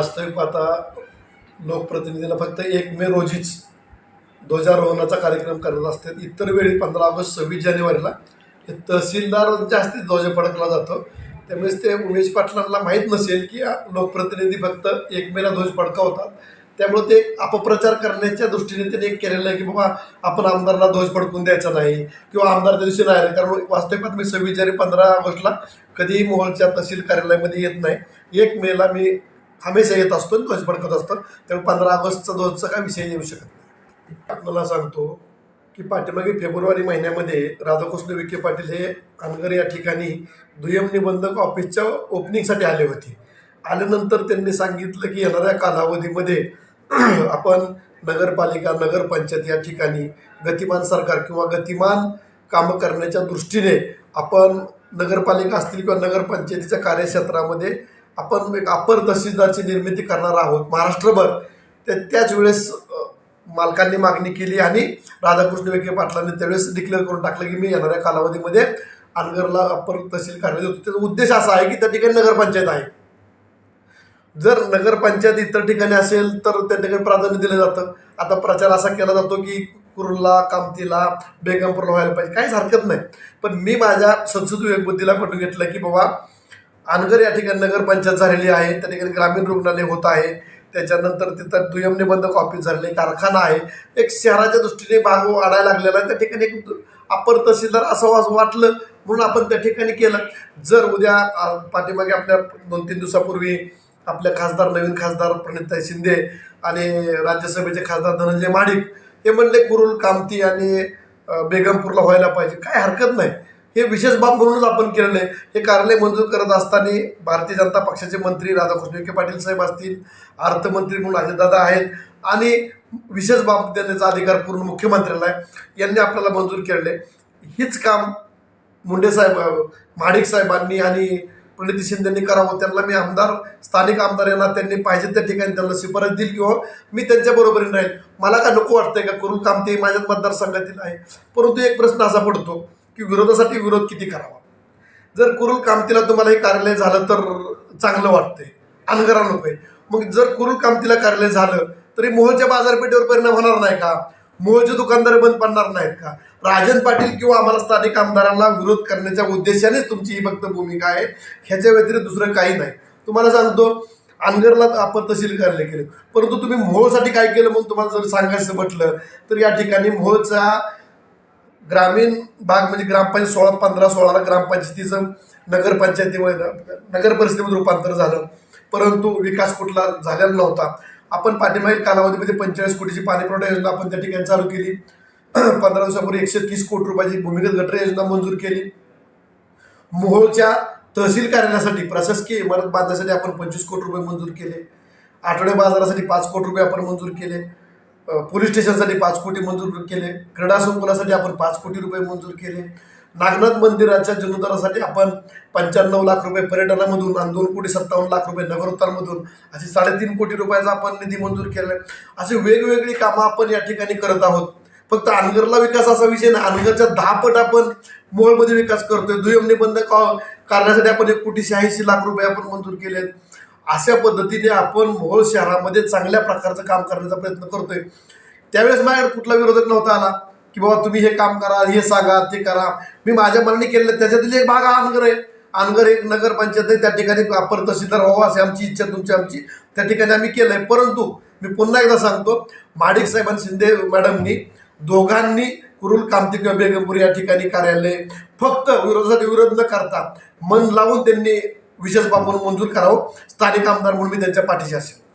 वास्तविक पाहता लोकप्रतिनिधीला फक्त एक मे रोजीच ध्वजारोहणाचा कार्यक्रम करत असतात. इतर वेळी पंधरा ऑगस्ट सव्वीस जानेवारीला हे तहसीलदार जास्तीत ध्वज फडकला जातो. त्यामुळेच ते उमेश पाटलांना माहीत नसेल की लोकप्रतिनिधी फक्त एक मेला ध्वज फडकावतात त्यामुळे ते अपप्रचार करण्याच्या दृष्टीने त्यांनी एक केलेलं आहे की बाबा आपण आमदारला ध्वज फडकून द्यायचा नाही किंवा आमदार त्या दिवशी नाही कारण वास्तविकात मी सव्वीस जानेवारी पंधरा ऑगस्टला कधीही मोहोळच्या तहसील कार्यालयामध्ये येत नाही. एक मेला मी हमेशा येत असतो आणि ध्वज भडकत असतात. त्यामुळे पंधरा ऑगस्टचा ध्वजचा काय विषय येऊ शकत नाही. आपल्याला सांगतो की पाठीमागे फेब्रुवारी महिन्यामध्ये राधाकृष्ण विखे पाटील हे अनगर या ठिकाणी दुय्यम निबंधक ऑफिसच्या ओपनिंगसाठी आले होते. आल्यानंतर त्यांनी सांगितलं की येणाऱ्या कालावधीमध्ये आपण नगरपालिका नगरपंचायत या ठिकाणी गतिमान सरकार किंवा गतिमान कामं करण्याच्या दृष्टीने आपण नगरपालिका असतील किंवा नगरपंचायतीच्या कार्यक्षेत्रामध्ये आपण एक अपर तहसीलदारची निर्मिती करणार आहोत महाराष्ट्रभर. ते त्याच वेळेस मालकांनी मागणी केली आणि राधाकृष्ण विखे पाटलांनी त्यावेळेस डिक्लेअर करून टाकलं की मी येणाऱ्या कालावधीमध्ये अनगरला अपर तहसील करण्यात येतो त्याचा उद्देश असा आहे की त्या ठिकाणी नगरपंचायत आहे. जर नगरपंचायत इतर ठिकाणी असेल तर त्या ठिकाणी प्राधान्य दिलं जातं. आता प्रचार असा केला जातो की कुर्ला कामतीला बेगमपूरला व्हायला पाहिजे. काहीच हरकत नाही. पण मी माझ्या संसद विवेकबुद्धीला पटून घेतलं की बाबा अनगर या ठिकाणी नगरपंचायत झालेली आहे. त्या ठिकाणी ग्रामीण रुग्णालय होत आहे. त्याच्यानंतर तिथं दुय्यम निबंधक ऑफिस झालेले कारखाना आहे. एक शहराच्या दृष्टीने भाग वाढायला लागलेला आहे. त्या ठिकाणी एक अपर तहसीलदार असं असं वाटलं म्हणून आपण त्या ठिकाणी केलं. जर उद्या पाठीमागे आपल्या दोन तीन दिवसापूर्वी आपल्या खासदार नवीन खासदार प्रणिताई शिंदे आणि राज्यसभेचे खासदार धनंजय माडिक हे म्हणले कुरुल कामती आणि बेगमपूरला व्हायला पाहिजे. काय हरकत नाही. हे विशेष बाब म्हणूनच आपण केलेलं आहे. हे कार्यालय मंजूर करत असताना भारतीय जनता पक्षाचे मंत्री राधाकृष्ण विखे पाटील साहेब असतील अर्थमंत्री म्हणून अजितदादा आहेत आणि विशेष बाब देण्याचा अधिकार पूर्ण मुख्यमंत्र्याला आहे. यांनी आपल्याला मंजूर केलेले हीच काम मुंडे साहेब महाडिक साहेबांनी आणि प्रणिती शिंदेंनी करावं त्यांना मी आमदार स्थानिक आमदार यांना त्यांनी पाहिजे त्या ठिकाणी त्यांना शिफारस देईल किंवा मी त्यांच्या बरोबरीने राहील. मला का नको वाटतंय का? करून काम ते माझ्याच मतदारसंघातील आहे. परंतु एक प्रश्न असा पडतो. की विरोधासाठी विरोध किती करावा? जर कुरुल कामतीला तुम्हाला हे कार्यालय झालं तर चांगलं वाटतंय. अनगरा नको आहे मग जर कुरुल कामतीला कार्यालय झालं तरी मोहोळच्या बाजारपेठेवर परिणाम होणार नाही का? मोहोळचे दुकानदार बंद पडणार नाहीत का? राजन पाटील किंवा आम्हाला स्थानिक आमदारांना विरोध करण्याच्या उद्देशानेच तुमची ही फक्त भूमिका आहे. ह्याच्या व्यतिरिक्त दुसरं काही नाही. तुम्हाला सांगतो अनगरला आपण तहसील कार्यालय केलं. परंतु तुम्ही मोहोळसाठी काय केलं म्हणून तुम्हाला जर सांगायचं म्हटलं तर या ठिकाणी मोहोळचा ग्रामीण भाग म्हणजे ग्रामपंचायत सोळा पंधरा सोळाला ग्रामपंचायतीचं नगरपंचायतीमध्ये नगर परिषदेमध्ये रूपांतर झालं. परंतु विकास कुठला झालेला नव्हता. आपण पाठीमागील कालावधीमध्ये पंचेचाळीस कोटीची पाणी पुरवठा योजना आपण त्या ठिकाणी चालू केली. पंधरा दिवसापूर्वी एकशे तीस कोटी रुपयाची भूमिगत गटर योजना मंजूर केली. मोहोळच्या तहसील कार्यालयासाठी प्रशासकीय इमारत बांधण्यासाठी आपण पंचवीस कोटी रुपये मंजूर केले. आठवडे बाजारासाठी पाच कोटी रुपये आपण मंजूर केले. पोलीस स्टेशनसाठी पाच कोटी मंजूर केले. क्रीडा संकुलासाठी आपण पाच कोटी रुपये मंजूर केले. नागनाथ मंदिराच्या जीर्णोद्धारासाठी आपण पंच्याण्णव लाख रुपये पर्यटनामधून आणि दोन कोटी सत्तावन्न लाख रुपये नगरोत्तरमधून असे साडेतीन कोटी रुपयाचा आपण निधी मंजूर केला असे वेगवेगळी कामं आपण या ठिकाणी करत आहोत. फक्त अनगरला विकास असा विषय नाही. अनगरच्या दहा पट आपण मोळमध्ये विकास करतोय. दुय्यम निबंध का- करण्यासाठी आपण एक कोटी शहाऐंशी लाख रुपये आपण मंजूर केलेत. अशा पद्धतीने आपण मोहोळ शहरामध्ये चांगल्या प्रकारचं काम करण्याचा प्रयत्न करतोय. त्यावेळेस माझ्याकडे कुठला विरोधक नव्हता आला की बाबा तुम्ही हे काम करा हे सांगा ते करा. मी माझ्या मनाने केलेलं त्याच्यातील एक भाग हा अनगर आहे. अनगर एक नगरपंचायत आहे त्या ठिकाणी आपण तहसीलदार व्हावा अशी आमची इच्छा तुमची आमची. त्या ठिकाणी आम्ही केलं आहे परंतु मी पुन्हा एकदा सांगतो माडिक साहेब आणि शिंदे मॅडमनी दोघांनी कुरुल कामती किंवा बेगमपूर या ठिकाणी कार्यालय फक्त विरोधासाठी विरोध न करता मन लावून त्यांनी विशेष बाब मंजूर करावं. स्थानिक आमदार म्हणून मी त्यांच्या पाठीशी असेल.